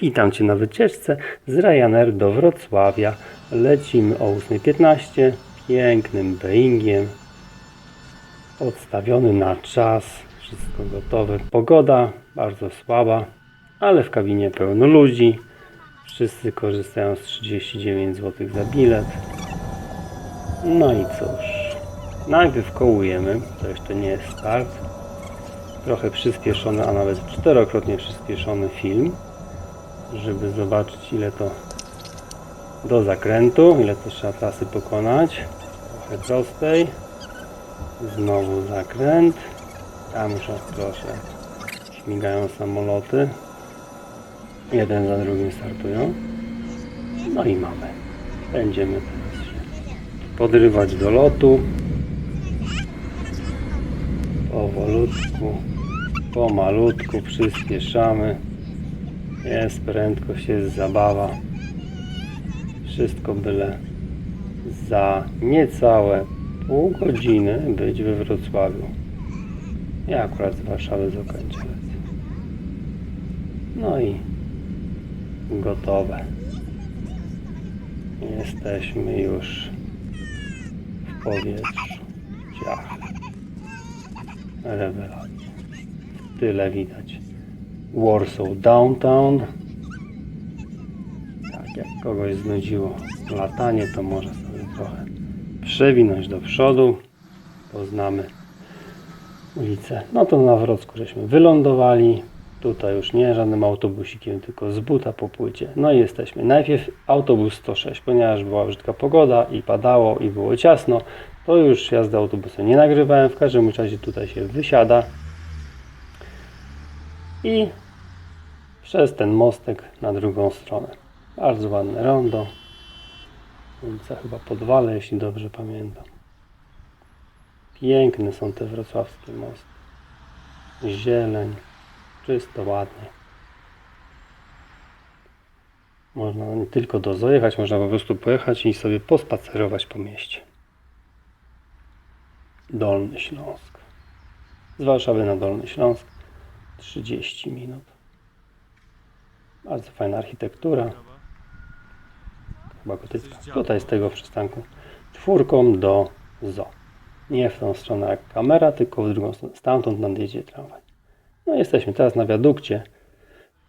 Witam Cię na wycieczce z Ryanair do Wrocławia. Lecimy o 8.15 pięknym Boeingiem. Odstawiony na czas, wszystko gotowe. Pogoda bardzo słaba, ale w kabinie pełno ludzi. Wszyscy korzystają z 39 zł za bilet. No i cóż, najpierw kołujemy, to jeszcze nie jest start. Trochę przyspieszony, a nawet czterokrotnie przyspieszony film, żeby zobaczyć ile to do zakrętu, ile to trzeba trasy pokonać. Trochę prostej. Znowu zakręt. Tam już proszę. Śmigają samoloty. Jeden za drugim startują. No i mamy. Będziemy teraz się podrywać do lotu. Powolutku, pomalutku przyspieszamy. Jest prędkość, jest zabawa. Wszystko byle za niecałe pół godziny być we Wrocławiu. Ja akurat z Warszawy z. No i gotowe. Jesteśmy już w powietrzu. Ciach. Rewelacja. Tyle widać. Warsaw Downtown. Tak, jak kogoś znudziło latanie, to może sobie trochę przewinąć do przodu. Poznamy ulicę. No to na Wrocku żeśmy wylądowali. Tutaj już nie żadnym autobusikiem, tylko z buta po płycie. No i jesteśmy. Najpierw autobus 106, ponieważ była brzydka pogoda i padało i było ciasno, to już jazdy autobusem nie nagrywałem. W każdym razie tutaj się wysiada i przez ten mostek na drugą stronę. Bardzo ładne rondo. Ulica chyba Podwale, jeśli dobrze pamiętam. Piękne są te wrocławskie mosty. Zieleń, czysto, ładnie. Można nie tylko do dojechać, można po prostu pojechać i sobie pospacerować po mieście. Dolny Śląsk. Z Warszawy na Dolny Śląsk 30 minut. Bardzo fajna architektura. Chyba gotycka. Tutaj z tego przystanku czwórką do ZO. Nie w tą stronę jak kamera, tylko w drugą stronę. Stamtąd nadjedzie tramwaj. No jesteśmy teraz na wiadukcie,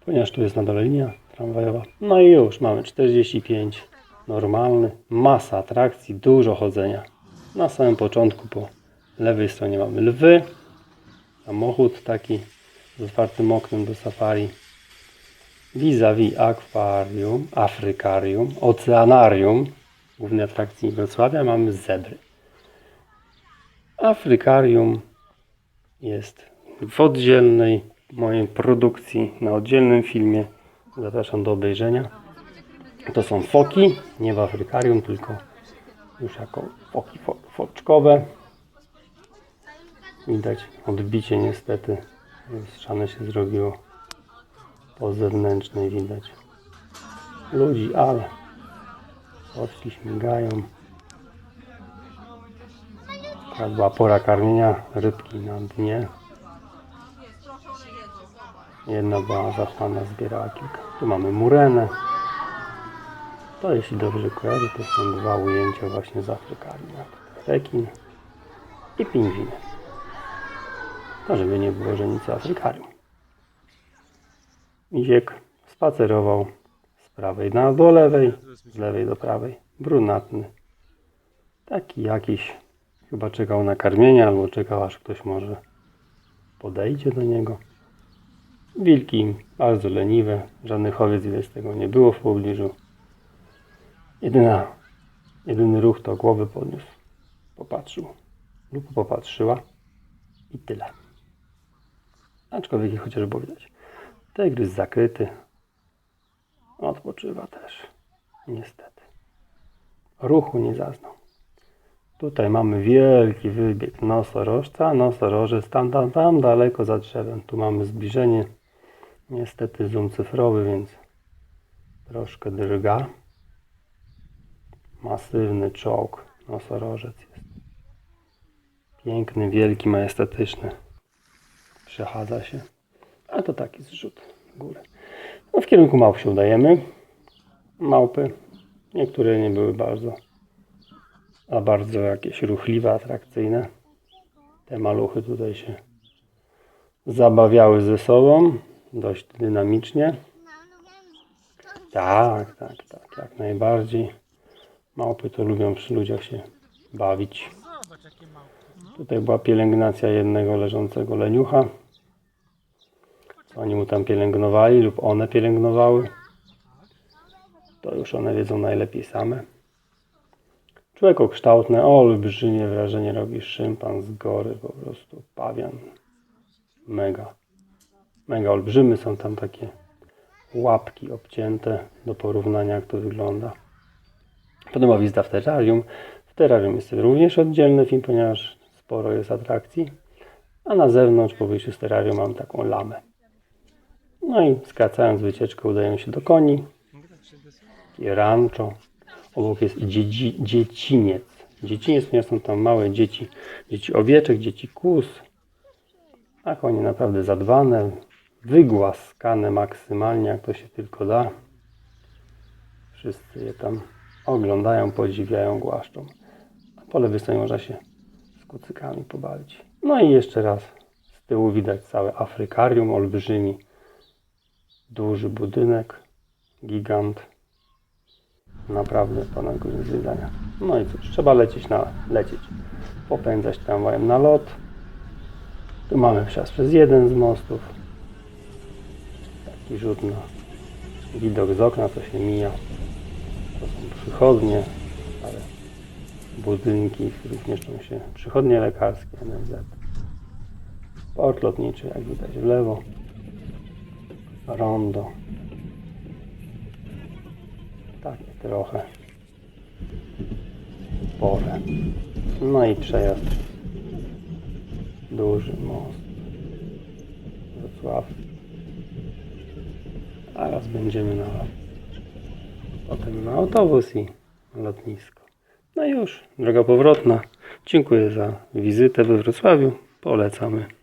ponieważ tu jest na dole linia tramwajowa. No i już mamy 45 normalny, masa atrakcji, dużo chodzenia. Na samym początku po lewej stronie mamy lwy, samochód taki z otwartym oknem do safari. Vis-a-vis akwarium, afrykarium, oceanarium, głównej atrakcji Wrocławia, mamy zebry. Afrykarium jest w oddzielnej mojej produkcji, na oddzielnym filmie. Zapraszam do obejrzenia. To są foki, nie w afrykarium, tylko już jako foki fo, foczkowe. Widać odbicie niestety, lustrzane się zrobiło po zewnętrznej widać ludzi, ale oczki śmigają. Akurat była pora karmienia rybki na dnie. Jedna była zachłana, zbierała kilka. Tu mamy murenę. To jeśli dobrze kojarzę, to są dwa ujęcia właśnie z Afrykami. Rekin i pingwiny. To żeby nie było, że nic Afrykarium. Spacerował z prawej na do lewej, z lewej do prawej. Brunatny. Taki jakiś. Chyba czekał na karmienie, albo czekał aż ktoś może podejdzie do niego. Wilki bardzo leniwe. Żadnych owiec widać tego nie było w pobliżu. Jedyna, jedyny ruch to głowy podniósł. Popatrzył. Lub popatrzyła. I tyle. Aczkolwiek chociaż było widać. Tygrys zakryty. Odpoczywa też. Niestety. Ruchu nie zaznał. Tutaj mamy wielki wybieg nosorożca. Nosorożec tam, tam, tam daleko za drzewem. Tu mamy zbliżenie. Niestety zoom cyfrowy, więc troszkę drga. Masywny czołg. Nosorożec jest. Piękny, wielki, majestatyczny. Przechadza się. A to taki zrzut. No No w kierunku małp się udajemy. Małpy. Niektóre nie były bardzo, a bardzo jakieś ruchliwe, atrakcyjne. Te maluchy tutaj się zabawiały ze sobą dość dynamicznie. Tak, tak, tak, jak najbardziej. Małpy to lubią przy ludziach się bawić. Tutaj była pielęgnacja jednego leżącego leniucha. Oni mu tam pielęgnowali lub one pielęgnowały. To już one wiedzą najlepiej same. Człowiekokształtne, olbrzymie wrażenie robi szympan z gory, po prostu pawian. Mega. Mega olbrzymy są tam takie łapki obcięte do porównania jak to wygląda. Potem była wizyta w terrarium. W terrarium jest również oddzielny film, ponieważ sporo jest atrakcji. A na zewnątrz po wyjściu z mam taką lamę. No i skracając wycieczkę udają się do koni. I rancho. Obok jest dziedzi, dzieciniec. Dzieciniec, ponieważ są tam małe dzieci. Dzieci owieczek, dzieci kus. A konie naprawdę zadbane, wygłaskane maksymalnie jak to się tylko da. Wszyscy je tam oglądają, podziwiają, głaszczą. A po lewej stronie można się kucykami pobawić. No i jeszcze raz z tyłu widać całe Afrykarium, olbrzymi, duży budynek, gigant. Naprawdę ponad godzin zwiedzania. No i cóż, trzeba lecieć na lecieć. Popędzać tramwajem na lot. Tu mamy przejazd przez jeden z mostów. Taki rzut na widok z okna, co się mija. To są przychodnie, ale budynki, w których mieszczą się przychodnie lekarskie NFZ. Port lotniczy, jak widać w lewo. Rondo. Takie trochę. Pole. No i przejazd. Duży most. Wrocław. Zaraz będziemy na potem na autobus i lotnisko. No i już, droga powrotna. Dziękuję za wizytę we Wrocławiu. Polecamy.